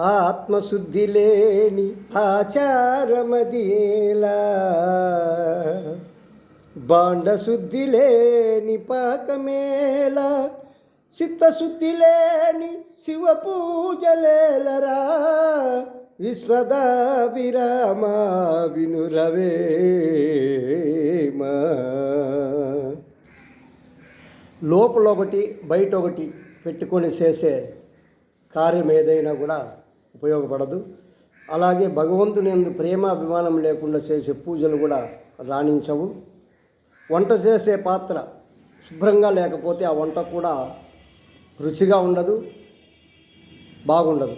ఆత్మశుద్ధి లేని ఆచారమదియేలా. బాండశుద్ధి లేని పాకమేలా. చిత్తశుద్ధి లేని శివ పూజలేలరా విశ్వదాభిరామ వినురవేమా. లోపల ఒకటి బయట ఒకటి పెట్టుకొని చేసే కార్యం ఏదైనా కూడా ఉపయోగపడదు. అలాగే భగవంతుని ఎందు ప్రేమ అభిమానం లేకుండా చేసే పూజలు కూడా రాణించవు. వంట చేసే పాత్ర శుభ్రంగా లేకపోతే ఆ వంట కూడా రుచిగా ఉండదు బాగుండదు.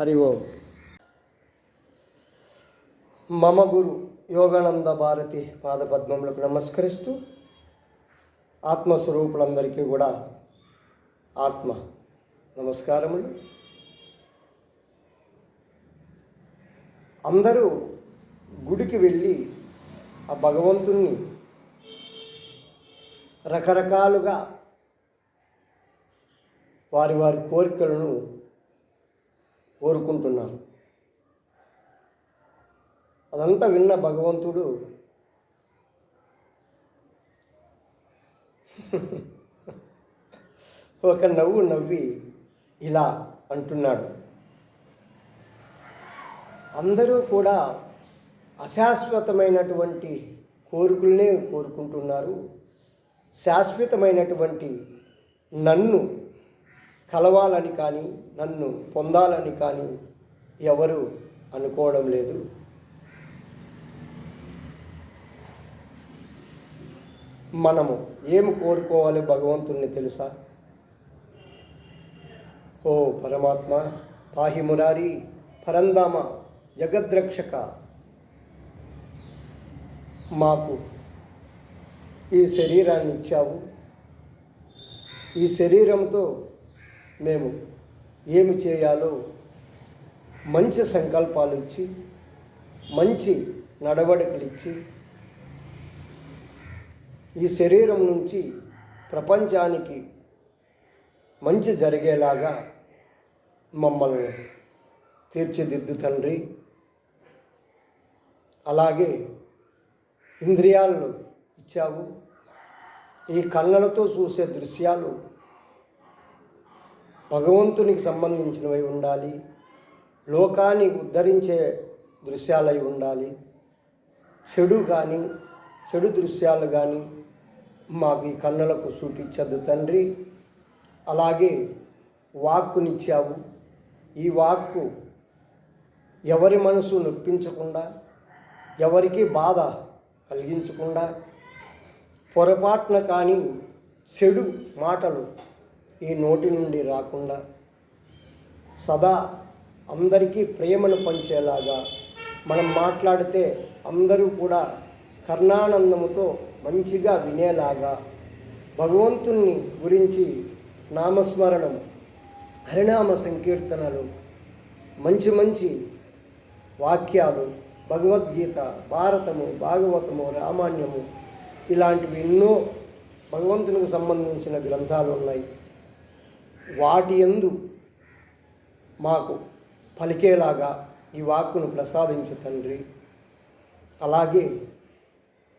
హరి ఓం. మమ గురు యోగానంద భారతి పాదపద్మములకు నమస్కరిస్తూ ఆత్మస్వరూపులందరికీ కూడా ఆత్మ నమస్కారములు. అందరూ గుడికి వెళ్ళి ఆ భగవంతుణ్ణి రకరకాలుగా వారి వారి కోరికలను కోరుకుంటున్నారు. అదంతా విన్న భగవంతుడు ఒక నవ్వు నవ్వి ఇలా అంటున్నాడు. అందరూ కూడా అశాశ్వతమైనటువంటి కోరికలనే కోరుకుంటున్నారు. శాశ్వతమైనటువంటి నన్ను కలవాలని కానీ నన్ను పొందాలని కానీ ఎవరు అనుకోవడం లేదు. మనము ఏమి కోరుకోవాలి భగవంతుణ్ణి తెలుసా? ఓ పరమాత్మ పాహి మురారి పరందామ జగద్రక్షక మాకు ఈ శరీరాన్ని ఇచ్చావు. ఈ శరీరంతో మేము ఏమి చేయాలో మంచి సంకల్పాలు ఇచ్చి మంచి నడవడికలు ఇచ్చి ఈ శరీరం నుంచి ప్రపంచానికి మంచి జరిగేలాగా మమ్మల్ని తీర్చిదిద్దు తండ్రి. అలాగే ఇంద్రియాలను ఇచ్చావు. ఈ కళ్ళలతో చూసే దృశ్యాలు భగవంతునికి సంబంధించినవి ఉండాలి. లోకాన్ని ఉద్ధరించే దృశ్యాలై ఉండాలి. చెడు కానీ చెడు దృశ్యాలు కానీ మాకు ఈ కన్నులకు చూపించద్దు తండ్రి. అలాగే వాక్కునిచ్చావు. ఈ వాక్కు ఎవరి మనసు నొప్పించకుండా ఎవరికి బాధ కలిగించకుండా పొరపాటున కానీ చెడు మాటలు ఈ నోటి నుండి రాకుండా సదా అందరికీ ప్రేమను పంచేలాగా మనం మాట్లాడితే అందరూ కూడా కర్ణానందముతో మంచిగా వినేలాగా భగవంతుణ్ణి గురించి నామస్మరణం హరినామ సంకీర్తనలు మంచి మంచి వాక్యాలు భగవద్గీత భారతము భాగవతము రామాయణము ఇలాంటివి ఎన్నో భగవంతునికి సంబంధించిన గ్రంథాలు ఉన్నాయి. వాటి ఎందు మాకు పలికేలాగా ఈ వాక్కును ప్రసాదించు తండ్రి. అలాగే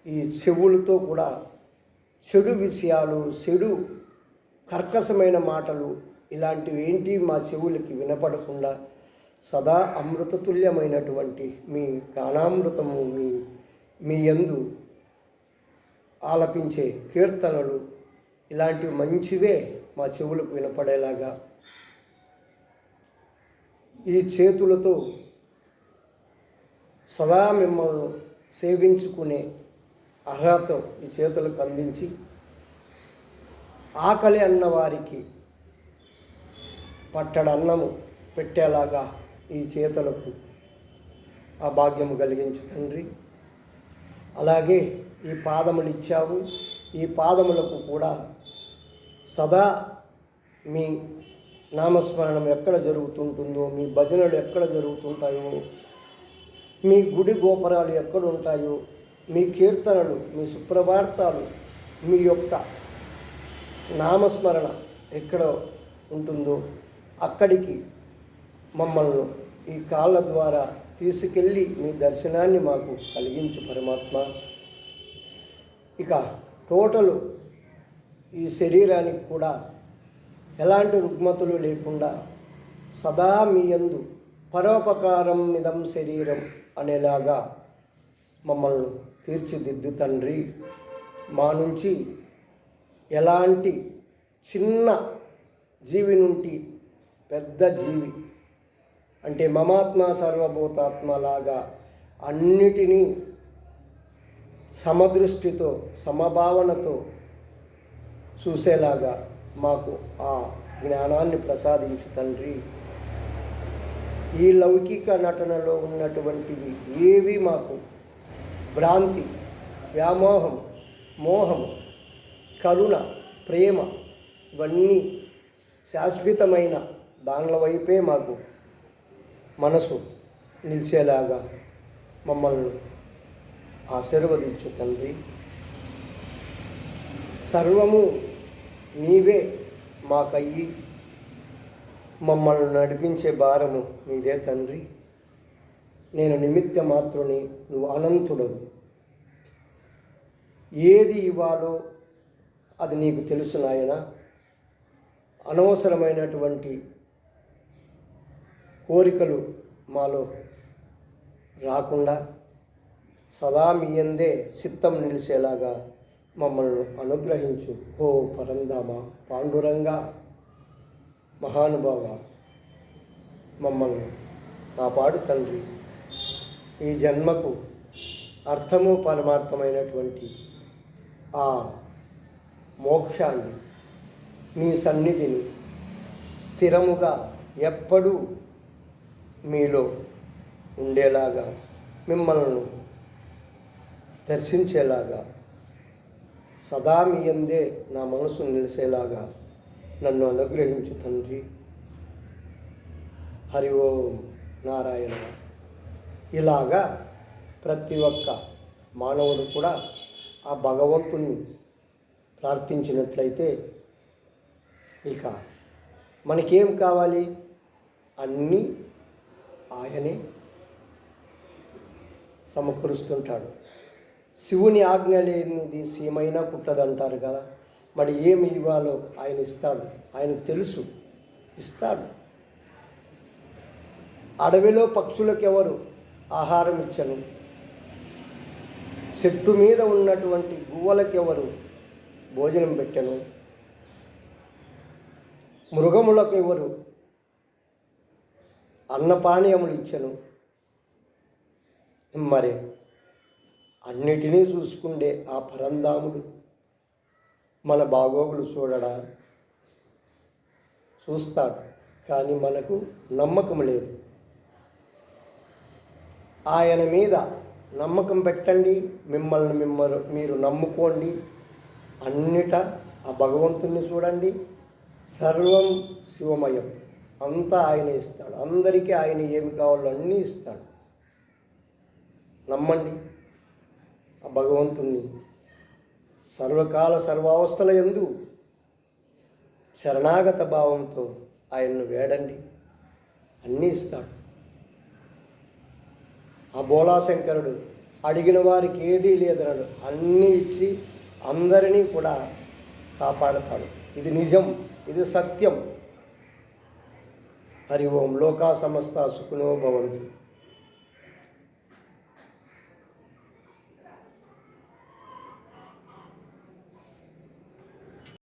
ఈ చెవులతో కూడా చెడు విషయాలు చెడు కర్కశమైన మాటలు ఇలాంటివి ఏంటి మా చెవులకి వినపడకుండా సదా అమృతతుల్యమైనటువంటి మీ గానామృతము మీ మీ యందు ఆలపించే కీర్తనలు ఇలాంటివి మంచివే మా చెవులకు వినపడేలాగా. ఈ చేతులతో సదా మిమ్మల్ని సేవించుకునే అర్హత ఈ చేతులకు అందించి ఆకలి అన్న వారికి పట్టడన్నము పెట్టేలాగా ఈ చేతులకు ఆ భాగ్యము కలిగించు తండ్రి. అలాగే ఈ పాదములు ఇచ్చావు. ఈ పాదములకు కూడా సదా మీ నామస్మరణం ఎక్కడ జరుగుతుంటుందో మీ భజనలు ఎక్కడ జరుగుతుంటాయో మీ గుడి గోపురాలు ఎక్కడ ఉంటాయో మీ కీర్తనలు మీ సుప్రభార్తాలు మీ యొక్క నామస్మరణ ఎక్కడ ఉంటుందో అక్కడికి మమ్మల్ని ఈ కాళ్ళ ద్వారా తీసుకెళ్ళి మీ దర్శనాన్ని మాకు కలిగించు పరమాత్మ. ఇక టోటల్ ఈ శరీరానికి కూడా ఎలాంటి రుగ్మతులు లేకుండా సదా మీ యందు పరోపకారం మిదం శరీరం అనేలాగా మమ్మల్ని తీర్చిదిద్దు తండ్రి. మా నుంచి ఎలాంటి చిన్న జీవి నుండి పెద్ద జీవి అంటే మమాత్మ సర్వభూతాత్మ లాగా అన్నిటినీ సమదృష్టితో సమభావనతో చూసేలాగా మాకు ఆ జ్ఞానాన్ని ప్రసాదించు తండ్రి. ఈ లౌకిక నటనలో ఉన్నటువంటివి ఏవి మాకు? భ్రాంతి వ్యామోహం మోహం కరుణ ప్రేమ ఇవన్నీ శాశ్వతమైన దానిల వైపే మాకు మనసు నిలిచేలాగా మమ్మల్ని ఆశీర్వదించు తండ్రి. సర్వము నీవే మాకయ్యి. మమ్మల్ని నడిపించే భారము నీదే తండ్రి. నేను నిమిత్త మాత్రుని నువ్వు అనంతుడవు. ఏది ఇవ్వాలో అది నీకు తెలుసు నాయన. అనవసరమైనటువంటి కోరికలు మాలో రాకుండా సదా మీయందే చిత్తం నిలిచేలాగా మమ్మల్ని అనుగ్రహించు. ఓ పరంధామ పాండురంగ మహానుభావ మమ్మల్ని కాపాడు తండ్రి. ఈ జన్మకు అర్థము పరమార్థమైనటువంటి ఆ మోక్షాన్ని నీ సన్నిధిని స్థిరముగా ఎప్పుడూ మీలో ఉండేలాగా మిమ్మల్ని దర్శించేలాగా సదా మీ అందే నా మనసు నిలిసేలాగా నన్ను అనుగ్రహించు తండ్రి. హరి ఓం నారాయణ. ఇలాగా ప్రతి ఒక్క మానవుడు కూడా ఆ భగవంతుణ్ణి ప్రార్థించినట్లయితే ఇక మనకేం కావాలి? అన్నీ ఆయనే సమకూరుస్తుంటాడు. శివుని ఆజ్ఞ లేనిది సీమైనా కుట్టదంటారు కదా. మరి ఏమి ఇవ్వాలో ఆయన ఇస్తాడు. ఆయనకు తెలుసు. ఇస్తాడు. అడవిలో పక్షులకు ఎవరు ఆహారం ఇచ్చను? చెట్టు మీద ఉన్నటువంటి గువ్వలకు ఎవరు భోజనం పెట్టను? మృగములకు ఎవరు అన్నపానీయములు ఇచ్చను మరి అన్నిటినీ చూసుకుండే ఆ పరంధాముడు మన బాగోగులు చూడడా? చూస్తాడు కానీ మనకు నమ్మకం లేదు. ఆయన మీద నమ్మకం పెట్టండి మిమ్మల్ని మిమ్మల్ని మీరు నమ్ముకోండి. అన్నిట ఆ భగవంతుణ్ణి చూడండి. సర్వం శివమయం. అంతా ఆయన ఇస్తాడు. అందరికీ ఆయన ఏమి కావాలో అన్నీ ఇస్తాడు. నమ్మండి. ఆ భగవంతుణ్ణి. సర్వకాల సర్వావస్థల ఎందు శరణాగత భావంతో ఆయన్ను వేడండి. అన్నీ ఇస్తాడు. ఆ బోలాశంకరుడు అడిగిన వారికి ఏదీ లేదన్నాడు అన్నీ ఇచ్చి అందరినీ కూడా కాపాడతాడు. ఇది నిజం. ఇది సత్యం. హరి ఓం లోకా సమస్త సుఖినో భవంతు